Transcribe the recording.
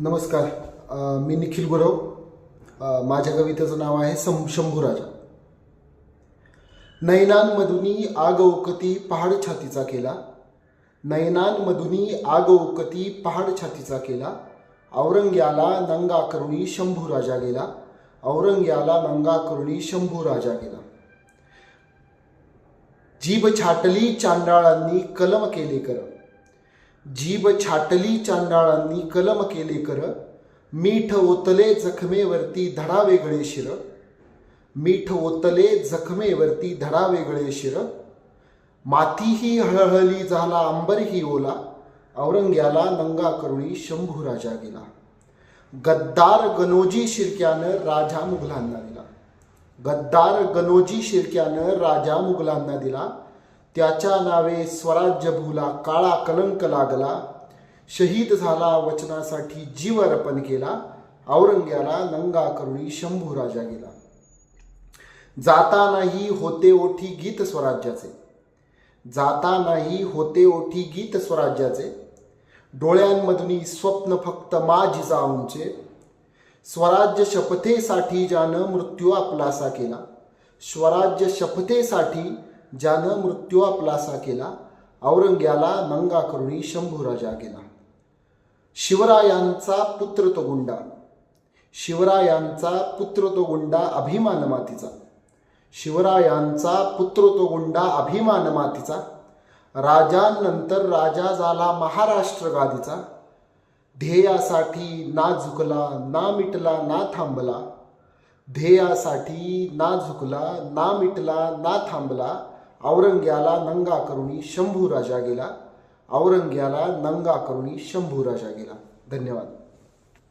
नमस्कार. मी निखिल गुरव. माझ्या कवितेचं नाव आहे शं शंभूराजा. नयनांमधुनी आग ओकती पहाड छातीचा केला. नयनांमधुनी आग ओकती पहाड छातीचा केला. औरंग्याला नंगा करुणी शंभू राजा गेला. औरंग्याला नंगा करुणी शंभू राजा गेला. जीभ छाटली चांडाळांनी कलम केले कर जीभ छाटली चांडाळांनी कलम केले कर मीठ ओतले जखमेवरती धडा वेगळे शिर. मीठ ओतले जखमेवरती धडा वेगळे शिर. मातीही हळहळली झाला अंबरही ओला औरंग्याला नंगा करुणी शंभू राजा गेला. गद्दार गनोजी शिरक्यानं राजा मुघलांना दिला. गद्दार गनोजी शिरक्यानं राजा मुघलांना दिला. त्याच्या नावे स्वराज्य भूला काळा कलंक लागला. शहीद झाला वचनासाठी जीव अर्पण केला. औरंग्याला नंगा करुणी शंभू राजा गेला. जातानाही होते ओठी गीत स्वराज्याचे. जातानाही होते ओठी गीत स्वराज्याचे. डोळ्यांमधून स्वप्न फक्त मा जिजाऊंचे स्वराज्य शपथेसाठी ज्यानं मृत्यू आपलासा केला. स्वराज्य शपथेसाठी ज्यानं मृत्यू आपलासा केला औरंग्याला नंगा करुणी शंभू राजा गेला. शिवरायांचा पुत्र तो गुंडा. शिवरायांचा पुत्र तो गुंडा अभिमान मातीचा. शिवरायांचा पुत्र तो गुंडा अभिमान मातीचा. राजांनंतर राजा झाला महाराष्ट्र गादीचा. ध्येयासाठी ना झुकला ना मिटला ना थांबला. ध्येयासाठी ना झुकला ना मिटला ना थांबला. औरंग्याला नंगा करुणी शंभू राजा गेला. औरंग्याला नंगा करुणी शंभू राजा गेला. धन्यवाद.